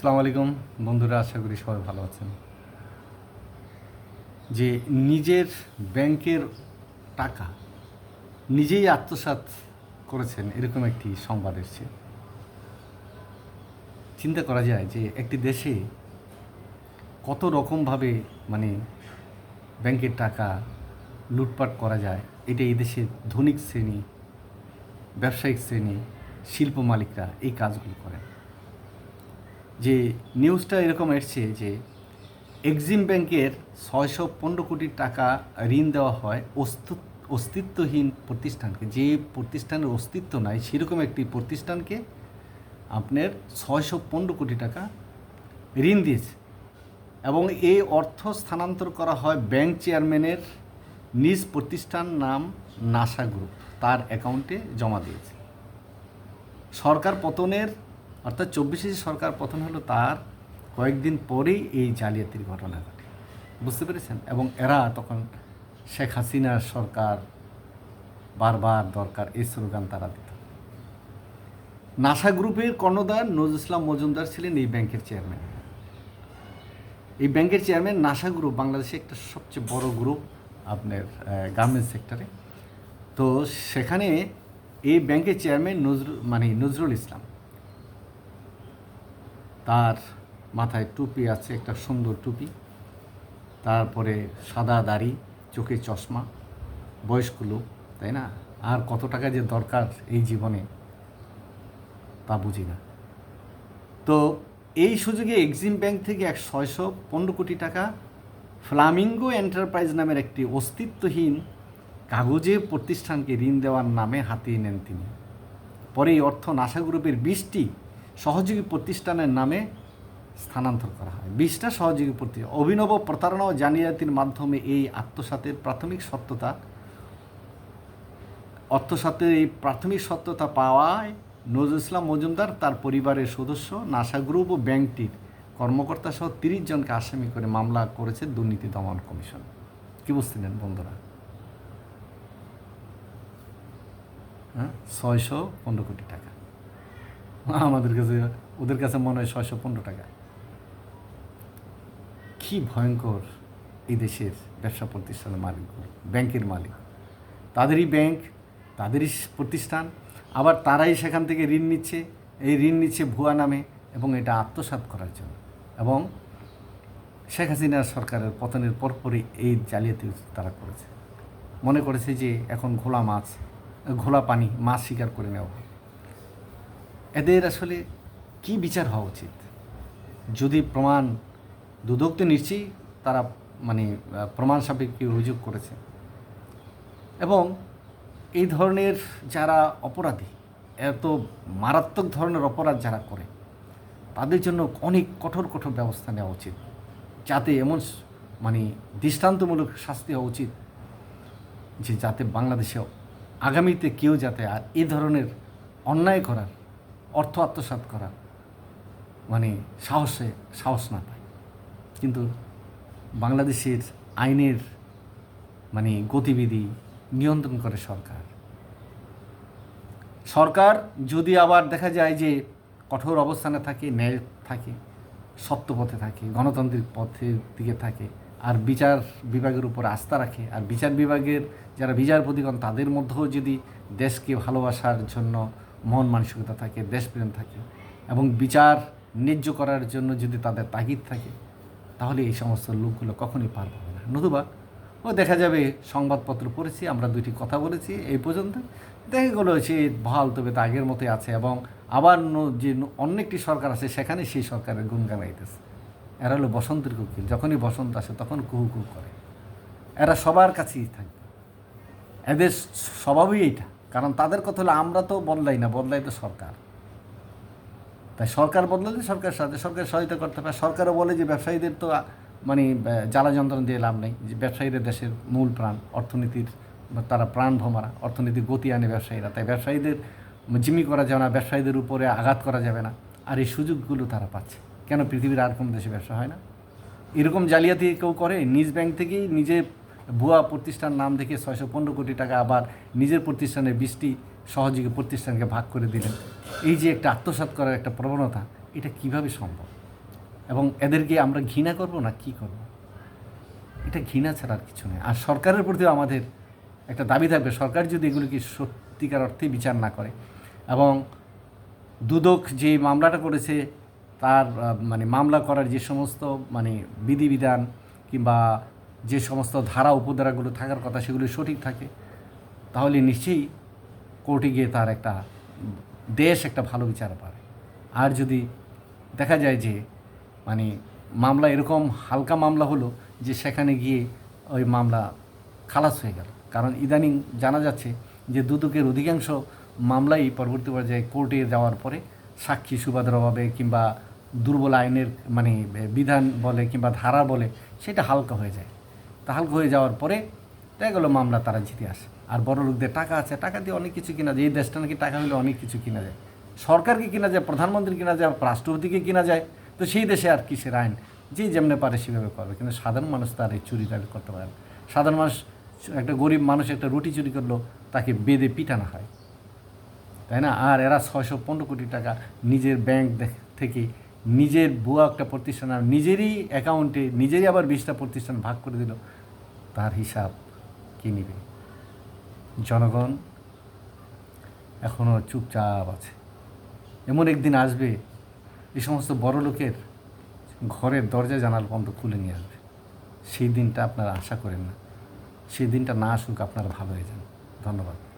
আসসালামু আলাইকুম। বন্ধুরা, আশা করি সবাই ভালো আছেন। যে নিজের ব্যাংকের টাকা নিজেই আত্মসাৎ করেছেন, এরকম একটি সংবাদ এসছে। চিন্তা করা যায় যে একটি দেশে কত রকমভাবে মানে ব্যাংকের টাকা লুটপাট করা যায়, এটা এই দেশের ধনিক শ্রেণি, ব্যবসায়িক শ্রেণি, শিল্প মালিকরা এই কাজগুলো করেন। যে নিউজটা এরকম এসছে যে এক্সিম ব্যাংকের ছয়শো পনেরো কোটি টাকা ঋণ দেওয়া হয় অস্তিত্ব অস্তিত্বহীন প্রতিষ্ঠানকে। যে প্রতিষ্ঠানের অস্তিত্ব নাই, সেরকম একটি প্রতিষ্ঠানকে আপনার ছয়শো পনেরো কোটি টাকা ঋণ দিয়েছে। এবং এই অর্থ স্থানান্তর করা হয় ব্যাংক চেয়ারম্যানের নিজ প্রতিষ্ঠান নাম নাসা গ্রুপ তার অ্যাকাউন্টে জমা দিয়েছে। সরকার পতনের অর্থাৎ চব্বিশে যে সরকার পতন হলো তার, কয়েকদিন পরেই এই জালিয়াতির ঘটনা ঘটে। বুঝতে পেরেছেন? এবং এরা তখন শেখ হাসিনার সরকার, বারবার দরকার এই স্লোগান তারা দিত। নাসা গ্রুপের কর্ণধার নজরুল ইসলাম মজুমদার ছিলেন এই ব্যাংকের চেয়ারম্যান। এই ব্যাংকের চেয়ারম্যান নাসা গ্রুপ বাংলাদেশে একটা সবচেয়ে বড় গ্রুপ আপনার গার্মেন্টস সেক্টরে তো সেখানে এই ব্যাংকের চেয়ারম্যান নজরুল মানে নজরুল ইসলাম। তার মাথায় টুপি আছে, একটা সুন্দর টুপি। তারপরে সাদা দাড়ি, চোখে চশমা, বয়স্ক লোক, তাই না? আর কত টাকা যে দরকার এই জীবনে, তা বুঝি না। তো এই সুযোগে এক্সিম ব্যাংক থেকে এক ছয়শো পনেরো কোটি টাকা ফ্লামিঙ্গো এন্টারপ্রাইজ নামের একটি অস্তিত্বহীন কাগজে প্রতিষ্ঠানকে ঋণ দেওয়ার নামে হাতিয়ে নেন তিনি। পরে এই অর্থ নাসা গ্রুপের বিশটি সহযোগী প্রতিষ্ঠানের নামে স্থানান্তর করা হয়। বিশটা সহযোগী প্রতিষ্ঠান অভিনব প্রতারণা ও জালিয়াতির মাধ্যমে এই আত্মসাতের প্রাথমিক সত্যতা অর্থসাতের এই প্রাথমিক সত্যতা পাওয়ায় নজরুল ইসলাম মজুমদার তার পরিবারের সদস্য, নাসা গ্রুপ ও ব্যাংকটির কর্মকর্তা সহ তিরিশ জনকে আসামি করে মামলা করেছে দুর্নীতি দমন কমিশন। কি বুঝছিলেন বন্ধুরা? হ্যাঁ? ছয়শো পনেরো কোটি টাকা। আমাদের কাছে, ওদের কাছে মনে হয় ছয়শো পনেরো টাকা। কি ভয়ঙ্কর এই দেশের ব্যবসা প্রতিষ্ঠানের মালিকগুলো, ব্যাংকের মালিক। তাদেরই ব্যাংক, তাদেরই প্রতিষ্ঠান, আবার তারাই সেখান থেকে ঋণ নিচ্ছে। এই ঋণ নিচ্ছে ভুয়া নামে এবং এটা আত্মসাৎ করার জন্য। এবং শেখ হাসিনার সরকারের পতনের পরপরই এই জালিয়াতি তারা করেছে। মনে করেছে যে এখন ঘোলা মাছ, ঘোলা পানি মাছ শিকার করে নেওয়া এদের আসলে কি বিচার হওয়া উচিত? যদি প্রমাণ দুদক তো নিশ্চয়ই তারা মানে প্রমাণ সাপেক্ষে অভিযোগ করেছে। এবং এই ধরনের যারা অপরাধী এত মারাত্মক ধরনের অপরাধ যারা করে, তাদের জন্য অনেক কঠোর কঠোর ব্যবস্থা নেওয়া উচিত। যাতে এমন মানে দৃষ্টান্তমূলক শাস্তি হওয়া উচিত যে যাতে বাংলাদেশে আগামীতে কেউ যাতে আর এই ধরনের অন্যায় করার অর্থ আত্মসাৎ করার মানে সাহসে সাহস না পায়। কিন্তু বাংলাদেশের আইনের মানে গতিবিধি নিয়ন্ত্রণ করে সরকার। সরকার যদি আবার দেখা যায় যে কঠোর অবস্থানে থাকে, ন্যায় থাকে সত্য পথে থাকে, গণতান্ত্রিক পথের দিকে থাকে, আর বিচার বিভাগের উপর আস্থা রাখে, আর বিচার বিভাগের যারা বিচারপতিগণ তাদের মধ্যেও যদি দেশকে ভালোবাসার জন্য মন মানসিকতা থাকে, দেশপ্রেম থাকে এবং বিচার ন্যায্য করার জন্য যদি তাদের তাগিদ থাকে, তাহলে এই সমস্ত লোকগুলো কখনোই পার পাবে না। নতুবা, ও দেখা যাবে সংবাদপত্র পড়েছি, আমরা দুইটি কথা বলেছি এই পর্যন্ত। দেখা গেলো সে ভালো তবে তা আগের মতোই আছে এবং আবার যে একটি সরকার আছে, সেখানে সেই সরকারের গুণগান গাইতেছে এরা হলো বসন্তের কুকিল, যখনই বসন্ত আসে তখন কুহু কুহু করে। এরা সবার কাছেই থাকবে এদের স্বভাবই এইটা। কারণ তাদের কথা হলো আমরা তো বদলাই না, বদলাই তো সরকার। তাই সরকার বদলালে সরকার সাথে সরকার সহায়তা করতে পারে। সরকারও বলে যে ব্যবসায়ীদের তো মানে জ্বালা যন্ত্রণা দিয়ে লাভ নেই, যে ব্যবসায়ীদের দেশের মূল প্রাণ অর্থনীতির তারা প্রাণ ভমারা, অর্থনীতির গতি আনে ব্যবসায়ীরা। তাই ব্যবসায়ীদের জিমি করা যাবে না, ব্যবসায়ীদের উপরে আঘাত করা যাবে না। আর এই সুযোগগুলো তারা পাচ্ছে। কেন পৃথিবীর আর কোনো দেশে ব্যবসা হয় না? এরকম জালিয়াতি কেউ করে, নিজ ব্যাংক থেকেই নিজে ভুয়া প্রতিষ্ঠান নাম দেখে ছয়শো পনেরো কোটি টাকা আবার নিজের প্রতিষ্ঠানে বিশটি সহযোগী প্রতিষ্ঠানকে ভাগ করে দিলেন। এই যে একটা আত্মসাৎ করার একটা প্রবণতা, এটা কীভাবে সম্ভব? এবং এদেরকে আমরা ঘৃণা করব না কি করব? এটা ঘৃণা ছাড়া আর কিছু নেই। আর সরকারের প্রতিও আমাদের একটা দাবি থাকবে, সরকার যদি এগুলিকে সত্যিকার অর্থে বিচার না করে এবং দুদক যে মামলাটা করেছে, তার মানে মামলা করার যে সমস্ত মানে বিধিবিধান কিংবা যে সমস্ত ধারা উপধারাগুলো থাকার কথা সেগুলো সঠিক থাকে, তাহলে নিশ্চয়ই কোর্টে গিয়ে তার একটা দেশ একটা ভালো বিচার পাবে। আর যদি দেখা যায় যে মানে মামলা এরকম হালকা মামলা হলো যে সেখানে গিয়ে ওই মামলা খালাস হয়ে গেল। কারণ ইদানিং জানা যাচ্ছে যে দুদকের অধিকাংশ মামলাই পরবর্তী পর্যায়ে কোর্টে যাওয়ার পরে সাক্ষী সুবাদের অভাবে কিংবা দুর্বল আইনের মানে বিধান বলে কিংবা ধারা বলে সেটা হালকা হয়ে যায়। তা হালকা হয়ে যাওয়ার পরে দেখা গেলো মামলা তারা জিতে আসে। আর বড় লোকদের টাকা আছে, টাকা দিয়ে অনেক কিছু কিনা যায়। এই দেশটা নাকি টাকা হলে অনেক কিছু কিনা যায়। সরকারকে কিনা যায়, প্রধানমন্ত্রী কিনা যায় রাষ্ট্রপতিকে কিনা যায়। তো সেই দেশে আর কিসের আইন? যে যেমনে পারে সেভাবে করবে। কিন্তু সাধারণ মানুষ তার এই চুরি দাবি করতে পারে সাধারণ মানুষ, একটা গরিব মানুষ একটা রুটি চুরি করল, তাকে বেঁধে পিটানো হয়। তাই না? আর এরা ছয়শো পনেরো কোটি টাকা নিজের ব্যাংক থেকে নিজের বুয়া একটা প্রতিষ্ঠান আর নিজেরই অ্যাকাউন্টে নিজেরই আবার বিশটা প্রতিষ্ঠান ভাগ করে দিল, তার হিসাব কে নিবে? জনগণ এখনও চুপচাপ আছে। এমন একদিন আসবে, এই সমস্ত বড় লোকের ঘরের দরজা জানাল পর্যন্ত খুলে নিয়ে আসবে। সেই দিনটা আপনারা আশা করেন না। সেই দিনটা না আসুক আপনারা ভালো হয়ে যান। ধন্যবাদ।